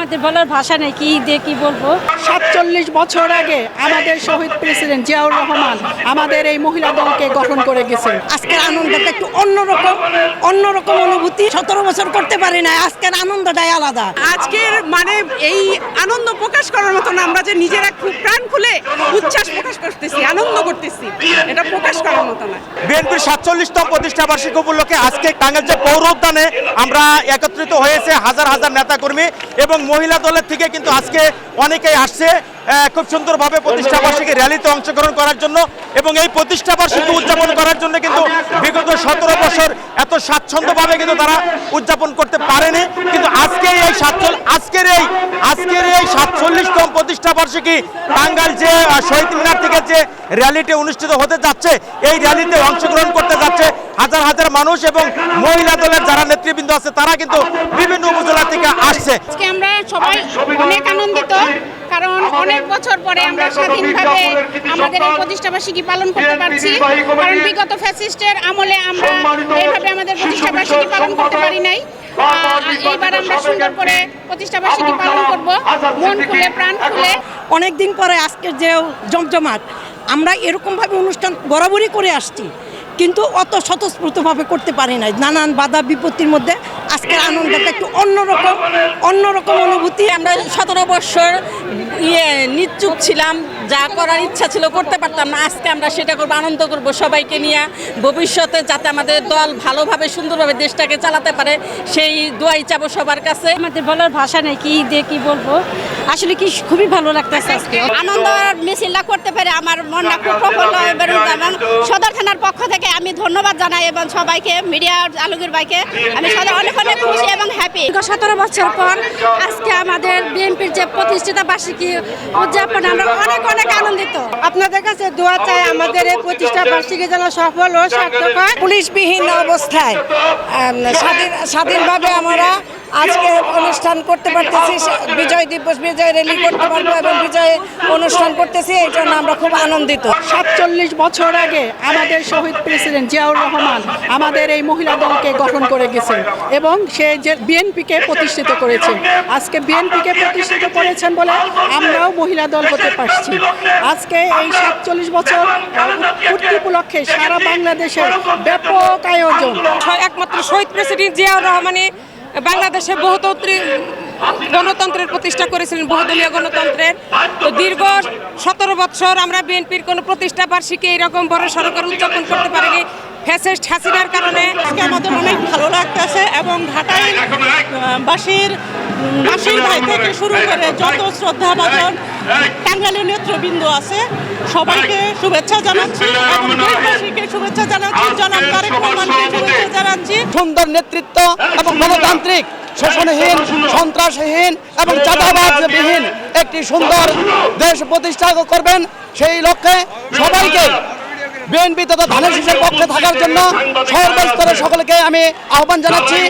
আমাদের বলার ভাষা নেই কি দিয়ে কি বলব? সাতচল্লিশ বছর আগে আমাদের শহীদ প্রেসিডেন্ট জিয়াউর রহমান আমাদের এই মহিলা দলকে গঠন করে গেছেন। আজকের আনন্দটা একটু অন্যরকম অন্যরকম অনুভূতি। সতেরো বছর করতে পারি না আজকের আনন্দটাই আলাদা। আজকের মানে এই আনন্দ প্রকাশ করার মতন আমরা যে নিজেরা খুব প্রাণ খুলে উচ্ছ্বাস প্রকাশ করতেছি আনন্দ সাতচল্লিশতম প্রতিষ্ঠা বার্ষিকী উপলক্ষে আজকে টাঙ্গাইল উদ্যানে আমরা একত্রিত হয়েছে হাজার হাজার নেতাকর্মী এবং মহিলা দলের থেকে কিন্তু আজকে অনেকেই আসছে। খুব সুন্দরভাবে প্রতিষ্ঠা বার্ষিকী র্যালিতে অংশগ্রহণ করার জন্য এবং এই প্রতিষ্ঠা বার্ষিকী উদযাপন করার জন্য কিন্তু বিগত সতেরো বছর এত স্বাচ্ছন্দ্যভাবে কিন্তু তারা উদযাপন করতে পারেনি। কিন্তু আজকে এই সাতচল আজকের এই আজকের এই সাতচল্লিশতম প্রতিষ্ঠা বার্ষিকী টাঙ্গাইল যে শহীদ মিনার থেকে যে র্যালিটি অনুষ্ঠিত হতে যাচ্ছে এই র্যালিতে অংশগ্রহণ করতে যাচ্ছে হাজার হাজার মানুষ এবং মহিলা দলের যারা নেতৃবৃন্দ আছে তারা কিন্তু বিভিন্ন থেকে আসছে। আজকে আমরা সবাই অনেক আনন্দিত কারণ অনেক বছর পরে আমরা স্বাধীনভাবে আমাদের এই প্রতিষ্ঠাবার্ষিকী পালন করতে পারছি। কারণ বিগত ফ্যাসিস্টের আমলে আমরা এইভাবে আমাদের প্রতিষ্ঠাবার্ষিকী পালন করতে পারি নাই। এইবার আমরা সুন্দর করে প্রতিষ্ঠাবার্ষিকী পালন করব। মন খুলে প্রাণ খুলে। অনেক দিন পরে আজকের যে জমজমাট আমরা এরকমভাবে অনুষ্ঠান বরাবরই করে আসছি। কিন্তু অত স্বতঃস্ফূর্তভাবে করতে পারি নাই। নানান বাধা বিপত্তির মধ্যে আজকের আনন্দটা একটু অন্যরকম অন্যরকম অনুভূতি। আমরা সতেরো বৎসর ইয়ে নিচ্ছুক ছিলাম যা করার ইচ্ছা ছিল করতে পারতাম না। আজকে আমরা সেটা করব আনন্দ করব সবাইকে নিয়ে। ভবিষ্যতে যাতে আমাদের দল ভালোভাবে সুন্দরভাবে দেশটাকে চালাতে পারে সেই দোয়াই চাবো সবার কাছে। আমাদের বলার ভাষা নেই কি দিয়ে কি বলব? আসলে কি খুবই ভালো লাগতেছে আজকে। আনন্দ মিছিলটা করতে পেরে আমার মনটা খুব প্রফুল্ল এবং সদর থানার পক্ষ থেকে আমি ধন্যবাদ জানাই এবং সবাইকে মিডিয়ার আলুগীর ভাইকে। আমি সদা অনেক অনেক খুশি এবং হ্যাপি সতেরো বছর পর আজকে আমাদের বিএনপির যে প্রতিষ্ঠিত বার্ষিকী উদযাপন আমরা অনেক অনেক আনন্দিত। আপনাদের কাছে দোয়া চাই আমাদের এই প্রতিষ্ঠা বার্ষিকী যেন সফল ও সার্থক হয় পুলিশবিহীন অবস্থায় স্বাধীন স্বাধীনভাবে আমরা আজকে অনুষ্ঠান করতে পারতেছি বিজয় দিবস বিজয় র্যালি করতে পারব এবং বিজয় অনুষ্ঠান করতেছি এই জন্য আমরা খুব আনন্দিত। সাতচল্লিশ বছর আগে আমাদের শহীদ প্রেসিডেন্ট জিয়াউর রহমান আমাদের এই মহিলা দলকে গঠন করে গেছেন এবং সে যে বিএনপিকে প্রতিষ্ঠিত করেছেন আজকে বিএনপিকে প্রতিষ্ঠিত করেছেন বলে আমরাও মহিলা দল হতে পারছি। আজকে এই সাতচল্লিশ বছর পূর্তি উপলক্ষে সারা বাংলাদেশের ব্যাপক আয়োজন। একমাত্র শহীদ প্রেসিডেন্ট জিয়াউর রহমানে বাংলাদেশে বহুতন্ত্রী গণতন্ত্রের প্রতিষ্ঠা করেছিলেন, বহুদলীয় গণতন্ত্রের। তো দীর্ঘ সতেরো বছর আমরা বিএনপির কোনো প্রতিষ্ঠা বার্ষিকী এইরকম বড় সরকার উদযাপন করতে পারিনি। ফ্যাসিস্ট হাসিনার কারণে আজকে আমাদের অনেক ভালো লাগতেছে এবং ঘাটাইল বাসীর বাসীর ভাই থেকে শুরু করে যত শ্রদ্ধা ভাজন টাঙ্গাইলের নেতৃবৃন্দ আছে, সবাইকে শুভেচ্ছা জানাচ্ছি শুভেচ্ছা জানাচ্ছি, জনাব তারেক রহমানকে শুভেচ্ছা জানাচ্ছি। সুন্দর নেতৃত্ব এবং গণতান্ত্রিক, শোষণহীন, সন্ত্রাসহীন এবং চাঁদাবাজবিহীন একটি সুন্দর দেশ প্রতিষ্ঠা করবেন, সেই লক্ষ্যে বিএনপি তথা ধানের শীষের পক্ষে থাকার জন্য সর্বস্তরে সকলকে আমি আহ্বান জানাচ্ছি।